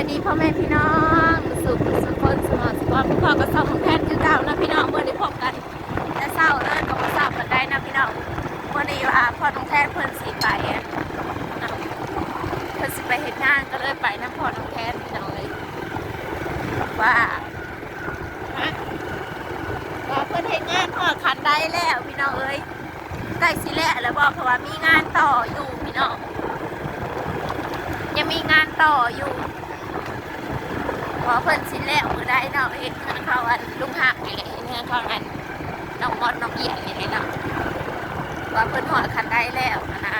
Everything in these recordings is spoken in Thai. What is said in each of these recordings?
ายดีพ่อแม่พี่น้อง สุขสุขคนสมอสุขภาพพ่อก็สอบของแพทย์คือเก่านะพี่น้องเมื่อได้พบกันแต่เศร้าเลยก็มาทราบกันได้นะพี่น้องวันนี้ว่าพ่อต้องแพทย์เพิ่นสีไปอะเนาะพิ่นสิไปเห็นงานก็เลยไปน้ำพ่อต้องแพทย์พี่น้องเลยว่าฮะว่าเพิ่นเห็นงานพ่อคันได้แล้วพี่น้องเอ้ยได้สิแล้วแล้วบอกเพราะว่ามีงานต่ออยู่พี่น้องยังมีงานต่ออยู่ อเพิ่นสิแล้วมือได้เนาะเองเขาอันลุงหักนี่แหละเนี่ยเขาอันน้องมอดน้องเอียงนี่แหละเนาะว่าเพิ่นหอดคันได้แล้วนะ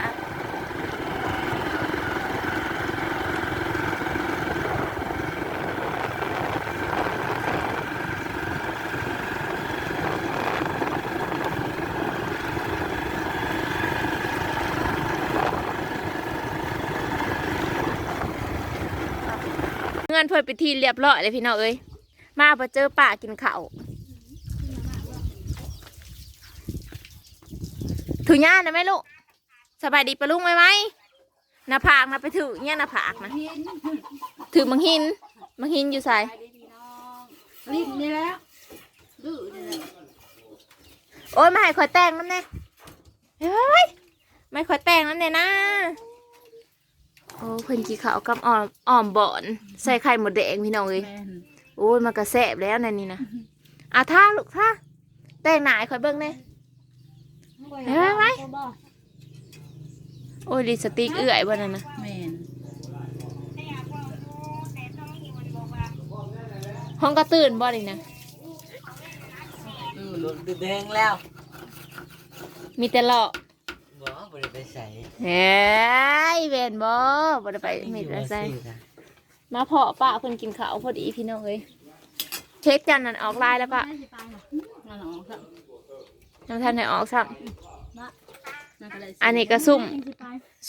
เงินเพิ่นไปทีเรียบร้อยเลยพี่น้องเอ้ยมาพอเจอป่ากินข้าวถือย่านะแม่ลูกสบายดีปะลุงไหมไหมหน้าผากนะไปถือเนี่ยหน้าผากนะถือมังหินมังหินอยู่ใส่ลิ้นนี่แล้วดื้อนี่แหละโอ้ยมาให้ขอยแต่งน้ำแน่เฮ้ยไม่ขอยแต่งน้ำแน่นะ โอ้เพิ่นกี่ข้าวกับอ่อมอ่อมบ่อนใส่ไข่หมดแดงพี่น้องเอ้ยแม่นโอ้ยมันกระแสบแล้วนั่นนี่นะอะท่าลูกท่าแต่งหนาให้คอยเบิ่งแน่ เฮ้ยไว้ โอ้ยลิปสติกเอื่อยบ่นั่นนะแม่นห้องก็ตื่นบ่นี่นะดื้อรถแดงแล้ว มีแต่เลาะ บ่บ่ได้ไปใส่เฮ้ยเวนบ่บ่ได้ไปมีแต่ใส่มาเพาะป้าเพิ่นกินข้าวพอดีพี่น้องเอ้ยเค้กจันนั่นออกลายแล้วปะนั่นออกครับน้ำท่านให้ออกซ้ำนั่นก็เลยอันนี้ก็ซุ่ม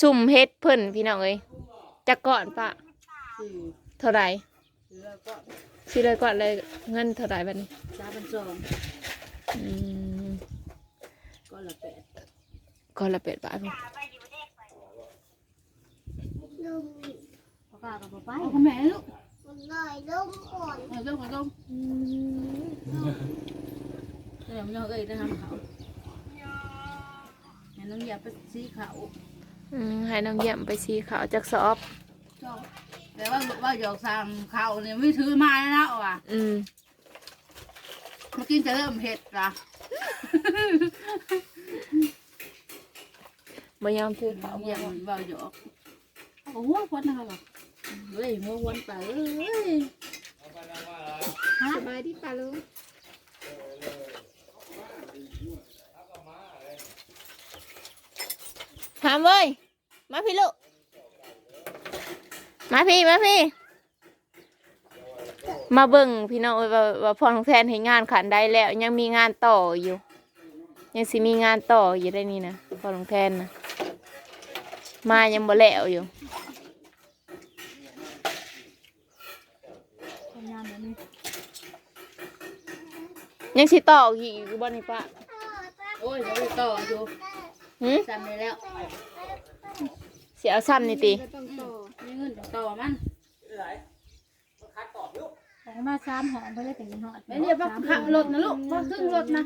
ซุ่มเฮ็ดเพิ่นพี่น้องเอ้ยจักก่อนปะสี่เท่าไหร่แล้วก็สิเลยก่อนเลยเงินเท่าไหร่บัดนี้สามพันสองอืมก็ละแปด ก่อนละเป็ดบาทบ่พ่อข้ากับพ่อไปพ่อแม่ลูกหน่อยลงก่อนเอาลูกเอาลูกเดี๋ยวมันเอาเอ้ยจะทำเขาแม่น้องอยากไปซีเขาอืมให้น้องเยี่ยมไปซีขาวจากสอบชอบแต่ว่าว่าหยอกสามเขาเนี่ยไม่ถือมาแล้วนะว่ะอืมเมื่อกี้จะเริ่มเห็ดละ บ่ยอมถือขาวเอาอย่างเบาหยอกโอ้โหวันนะคะหรอเฮ้ยเมื่อวันไปเอ้ยฮะสบายดีป่าลุงถามเว้ย มาพี่ลูก มาพี่ มาพี่ มาเบิ่งพี่น้องเอ้ยว่าว่าพ่อของแทนให้งานขันได้แล้ว ยังมีงานต่ออยู่ ยังสิมีงานต่ออยู่ได้นี่นะพ่อของแทนนะ มายังบ่แล้วอยู่ทำงานแบบนี้ยังสิต่ออีกอยู่บ่นี่ป้าโอ้ยเดี๋ยวไปต่ออยู่หืมจำได้แล้วสิเอาซ้ำนี่ติต้องต่อมีเงินต้องต่อมันของมาซ้ำหอมไปเลยเป็นหอดไม่เนี่ยพักขังรถนะลูกพักครึ่งรถนะ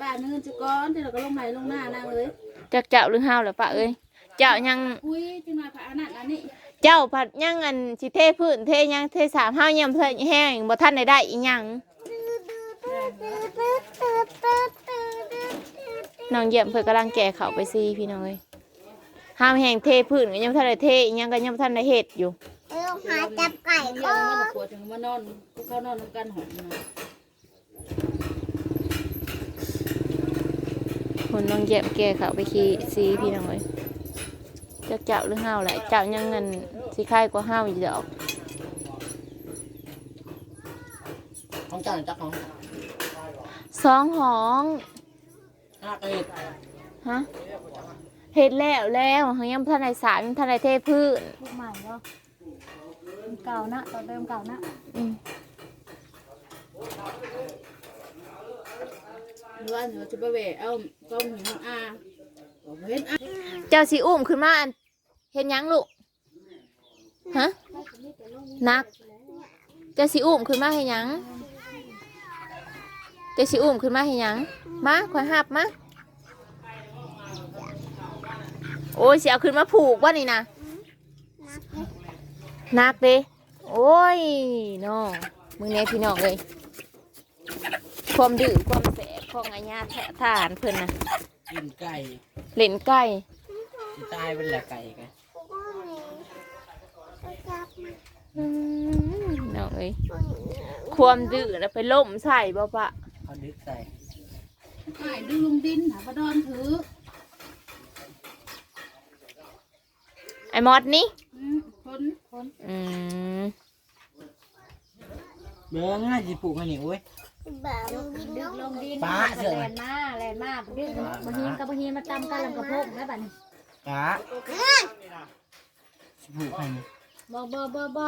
ป้ามีเงินจะก้อนที่เราก็ลงไหนลงหน้านั่งเลยจักเจ้าหรือห้าวแล้วป้าเอ้ยเจ้ายังคุยจังหน่อยผ่าอันนั้นอันนี้เจ้าผัดยังอันสิเทพื้นเทหยังเทสามห้าวยังเทแห้งบ่ทันได้ได้อีหยังน้องเยี่ยมเพิ่นกำลังแก่เขาไปซีพี่น้องเอ้ยห้ามแห้งเทพื้นก็ยังบ่ทันได้เทอีหยังก็ยังบ่ทันได้เฮ็ดอยู่เออหาจับไก่เดี๋ยก็วมันมาปวดถึงมานอนก็เข้านอนกันหอมนะ คนน้องเยี่ยมแก่เขาไปขี่ซีพี่น้องเอ้ยจักเจ้าหรือห้าวแหละเจ้ายังเงินสิคายกว่าห้าวอีกดอกของเจ้าจักของสองห้องห้าเอ็ดฮะเฮ็ดแล้วแล้วเฮายังบ่ทันได้สารยังบ่ทันได้เทพื้นลูกใหม่เนาะเก่านะตอนเดิมเก่านะอืม หรือว่าหนูจะไปแหวะเอาต้มหินอาบอกเห็นอะเจ้าสิอุ้มขึ้นมาอันเฮ็ดหยังลูกฮะนัก เจะสิอุ้มขึ้นมาให้หยังเจะสิอุ้มขึ้นมาให้หยังมาขอยหับมาโอ้ยสิเอาขึ้นมาผูกว่านี่นะนักเด้โอ้ยน้องมึงแน่พี่น้องเลย ความดื้อความแสบของอาญาแทะทานเพิ่นนะกินไก่เล่นไก่ที่ตายเป็นแหละไก่กันอืมน้องเอ้ยความดื้อแล้วไปล่มใส่บ่ปะเขาดึกใส่หายดึงลุงดินหาปลาดอนถือไอ้มอดนี่อืมคนอืมเบื้องง่ายจีปลูกให้ห นิเว้ยดึกลงดินฟ้าเสือ แลนมาแลนมาดึกบางทีกับบางทีมาตำกันลำกระพงได้บัดนี้กะจีปลูกให้หนิบ่บ่บ่บ่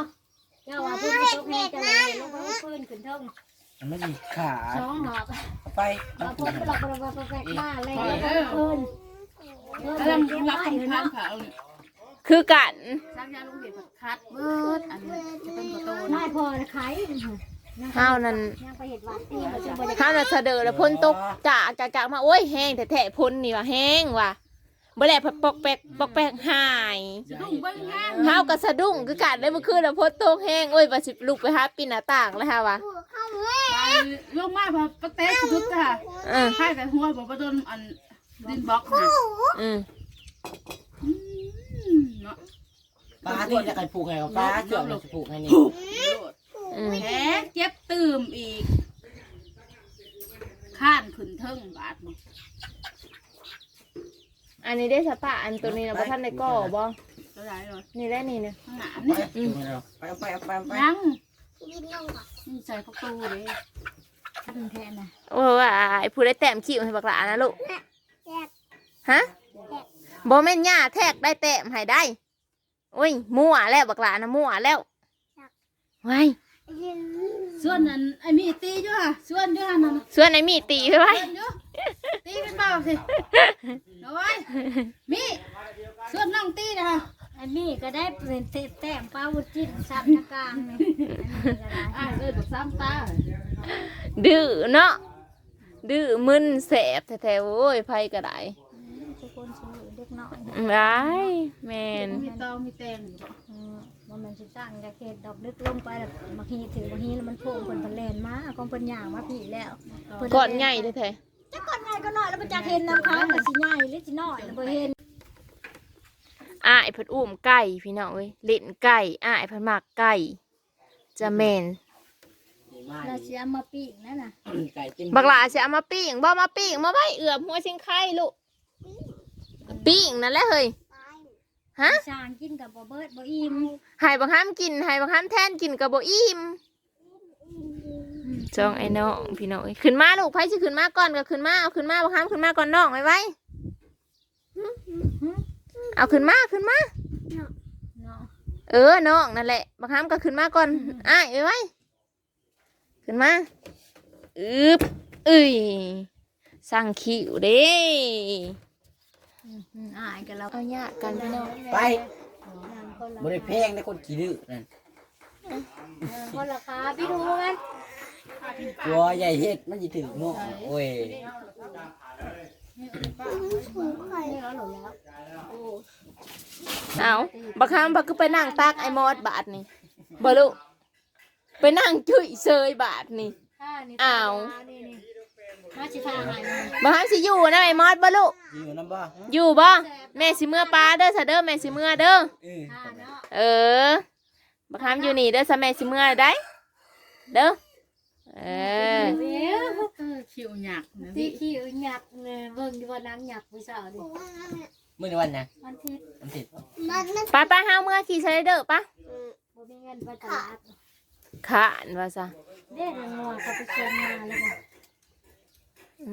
เจ้าว่าเพิ่นตกแห้งจะเลยลงมาเพิ่นขึ้นเทิงมันไม่มีขาสองหอกเอาไปมาเอาเพิ่นไปไปหลอกบ่บ่บ่แปลกบ้าเลยเพิ่นเพิ่นกำลังเก็บรับไว้คำเนาะทานเขาเนี่ยคือกัน สร้างยาลุงเห็ดผัดคัดเบิดอันนี้จะเป็นกระโตไม่นะพอขาย ห้าวนั่นยังไปเห็ดหวานตีมันจะบ่ได้ห้าวนั่นเสดอแล้วพ่นตกจากจากจากมาโอ้ยแห้งแท้ๆพ่นนี่ว่าแห้งว่ะบ่แล้วปอกแปกปอกแปกหายสะดุ้งเบิ้งงานห้าวก็สะดุ้งคือกันได้เมื่อคืนแล้วพ่นตกแห้งโอ้ยว่าสิลุกไปหาปีนหน้าต่างแล้วฮะว่ะไปลงมาพอปะเต๊ะสุดค่ะเออให้แต่หัวบอกว่าโดนอันดินบล็อกนะอืมอืมเนาะปลาที่จะใครปลูกให้กับปลาเสือกเราจะปลูกให้หนิอืม แผลเจ็บตื่มอีก ข้านขึ้นเทิงบาดมึงอันนี้ได้สปะอันตัวนี้นะบ่ทันได้ก่อบ่ก็ได้เลยนี่แหละนี่เนี่ยข้างหน้าไปนี่ปลูกให้เราไปเอาไปเอาไปเอาไปยังนี่ใส่พักตูเลยถึงแท้นะโอ้ว่าไอ้ผู้ได้แต้มคิวให้บักหลานะลูกฮะบ่แม่นหญ้าแทกได้แต้มให้ได้โอ้ยมั่วแล้วบักหลานะมั่วแล้วไว้ ส่วนนั้นไอ้มีตีอยู่ค่ะส่วนอยู่ค่ะนั่นน่ะส่วนไอ้มีตีไปไว้ส่วนอยู่ตีเป็นเบาสิเอาไว้มีส่วนน้องตีนะคะไอ้มี่ก็ได้เป็นแต้มปลาวุจิ้นซับกลางนี่อ่าเลยแบบซ้ำตาดื้อเนาะดื้อมึนแสบแท้ๆโอ้ยไผก็ได้ ทุกคนซื้อเด็กน้อยร้ายแม่นมีตองมีแตงอยู่บ่อืมว่ามันสิตั้งจากเขตดอกลึกลงไปแล้วบางทีถือบางทีแล้วมันโผล่เพิ่นเพิ่นแล่นมาของเพิ่นย่างมาพี่แล้วเพิ่ก่อนใหญ่แท้จะก่อนใหญ่ก็น้อยแล้วมันจะเห็นน้ำค้างมันสิใหญ่หรือสิน้อยแล้วบ่เห็นๆอ้ายเพิ่นอุ้มไก่พี่น้องเอ้ยเล่นไก่อ้ายเพิ่นมักไก่จะแม่นดีมากเราสิเอามาปิ้งนั่นน่ะไก่จิ้มบักหลาสิเอามาปิ้งบ่มาปิ้งมาไว้เอือบหัวเชียงไข่ลูก ปิ้งนั่นแหละเฮ้ยฮะสร้างกินกับบ่เบิดบ่อิ่มให้บักห้ามกินให้บักห้ามแทนกินกับบ่อิ่มจองไอ้น้องพี่น้องเอ้ยขึ้นมาลูกไผสิขึ้นมาก่อนก็ขึ้นมาเอาขึ้นมาบักห้ามขึ้นมาก่อนน้องไว้ไว้เอาขึ้นมาขึ้นมาเนาะเออน้องนั่นแหละบักห้ามก็ขึ้นมาก่อนอ้ายไว้ไว้ขึ้นมาอึบเอ้ยสั่งคิวเด้ อืมอ่ายกันเราเอาญาติกันพี่น้องไปนางคนละบริเพงนะคนขี้ดื้อนั่นนางคนละขาพี่ดูกันกลัวใหญ่เฮ็ดมันจะถึงโม่โอ้ยนี่เอาหนูแล้วเอาบักห้ามบักก็ไปนั่งตักไอ้มอดบาทนี่บ่ลูกไปนั่งจุ้ยเซยบาทนี่ท่านี่อ้าวนี่นี่ มาสิท่าหายมันบักห้ามสิอยู่นะไอ้มอดบ่ลูกอยู่น้ำบ่อยู่บ่แม่สิเมื่อปลาเด้อซะเด้อแม่สิเมื่อเด้อเออท่าเนาะเออบักห้ามอยู่นี่เด้อซะแม่สิเมื่อได้เด้อเออเดี๋ยวเออคิวหยักนะที่พี่ขี้หยักเนี่ยเบิ่งอยู่ว่านังหยักผู้สาวดิมื่อในวันนะมันทิศมันติดป้าป้าห้ามเมื่อขี่ไซเดอร์ปะบ่มีเงินไปตลาดขานว่าซะเด้งัวเขาไปชมมาแล้วบ่โอ้ยมันก็ส้ม เ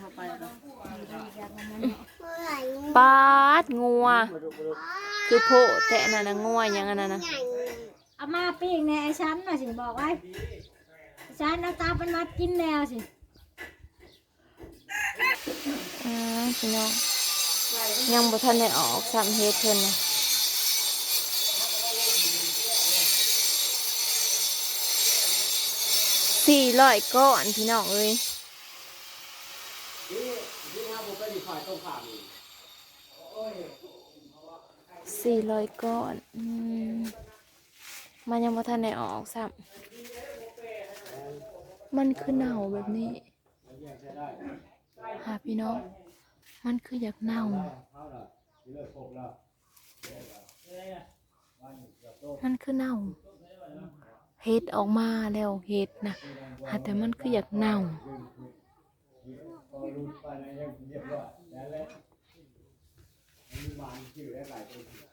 ข้าไปแล้วดีๆอย่างนั้นเนาะปาดงัว คือโพดแต่นั่นน่ะงัวหยังอันนั้นน่ะเอามาปิ้งในไอ้ชั้นน่ะสิบอกไว้ไอ้ชั้นเอาตาเป็นมัดกินแนวสิอืมพี่น้องยังบ่ทันได้ออกซ้ำเฮ็ดเพิ่นน่ะ สี่ร้อยก้อนพี่น้องเอ้ยสี่ร้อยก้อนมันยังบ่ทันได้ออกซ้ำมันคือเน่าแบบนี้หาพี่น้อง มันคืออยากเน่ามันคือเน่า เห็ดออกมาแล้วเห็ดนะหาแต่มันคืออยากเน่า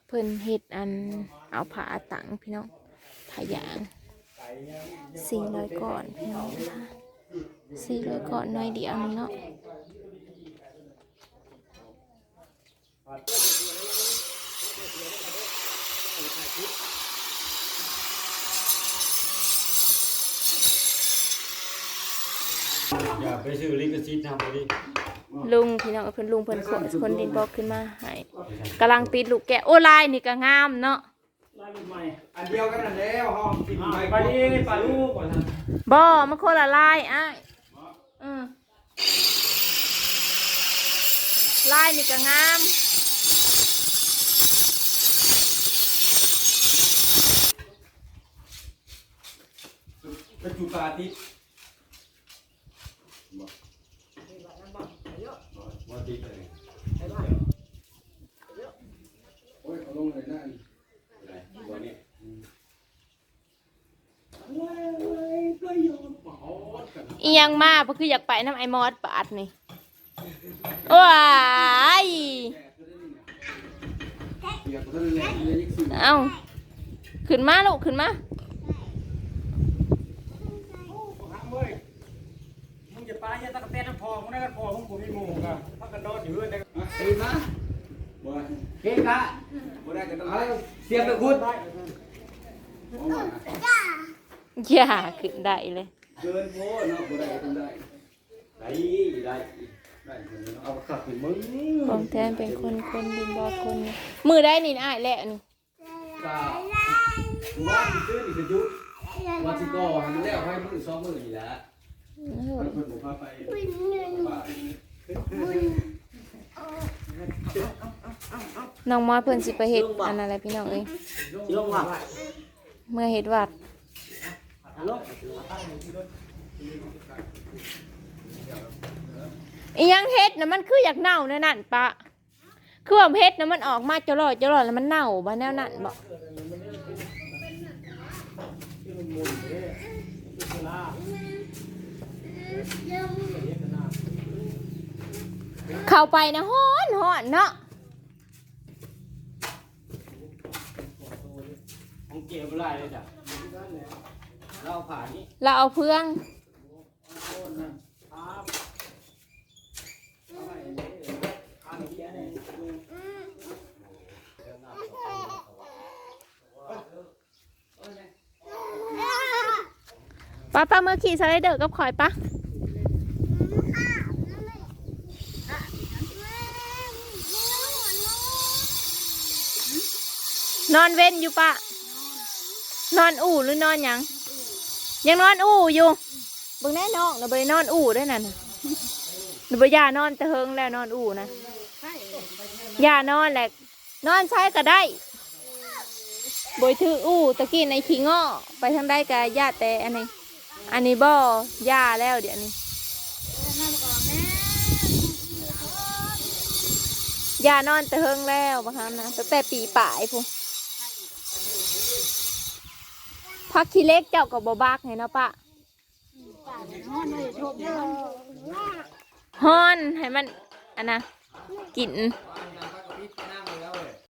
เพิ่นเห็ดอันเอาผ้าตังพี่น้องผ้ายางสี่ร้อยก่อนพี่น้องสี่ร้อยก่อนน้อยเดียวเนาะ อย่าไปซื้อลิขสิทธิ์ทำไปดิลุงพี่น้องเพิ่นลุงเพิ่นคนคนดินบอกขึ้นมาให้กำลังติดลูกแกะโอ้ลายนี่ก็งามเนาะอันเดียวกันนั่นแล้วห้องกินไปไปดิไปลูกก่อนนะบ่มันคนละลายอ้ายอืมลายนี่ก็งามเป็นจุกาติมาติดเลยโอ้ยเขาล งเลยนะตัวนี้อียังมาเพราะคืออยากไปน้ำไอมอสปาดนี่ว้ายเดี๋ยวเขาเลยเลยยิ่งสิเอาขึ้นมาลูกขึ้นมามึงจะปลาเนี่ยตะกะเตนน้ำพอมึงได้กันพอมึงกูมีหมูกันพักกันนอนอยู่เรื่อยแต่ตีมาบ่เก่งกะบ่ได้กันต้อง เอาเสียบตะกุดอย่าขึ้นได้เลยเกินโพเนาะบ่ได้ก็ต้องได้ได้ได้ได้เอาขับถึงมึงของแทนเป็นคนคนดินบอกคนนี่มือได้นี่อ้ายแหละนี่กะว่าสิซื้อนี่คือจุว่าสิก่อให้มันแล้วให้มือสองมือนี่แหละเออเพิ่นบ่พาไปบ้า นน้องมอสเพิ่นสิไปเฮ็ดอันอะไรพี่น้องเอ้ยสิลงว่าเมื่อเฮ็ดวัดลงอียังเฮ็ดนะมันคืออยากเน่าแน่นั่นปะคือว่าเฮ็ดนะมันออกมาจะลอยจะลอยแล้วมันเน่าบ่แนวนั้นบ่เข้าไปนะฮ้อนฮ้อนเนาะ ของ เกี่ยวบ่ได้เลยจ้ะเราผ่านนี่เราเอาเพื่องป้าป้าเมื่อขี่สไลเดอร์กับข่อยปะนอนเว้นอยู่ปะ นอนอู่หรือนอนหยัง ยังนอนอู่อยู่เบิ่งแน่นอนเราไปนอนอู่ด้วยนั่นน่ะหนูไปยานอนแตะเฮงแล้วนอนอู่นะยานอนแหละนอนใช้ก็ได้บอยถืออู่ตะกี้ในขี้ง้อไปทางใดกะยาแต่อันนี้ อันนี้บ่ยาแล้วเดี๋ยวนี้ยานอนแตะเฮงแล้วบางครั้งนะตั้งแต่ปีป่ายพู พักขี้เล็กเจ้ากับ่บักให้เนาะปะฮอนให้มันอันนะกิน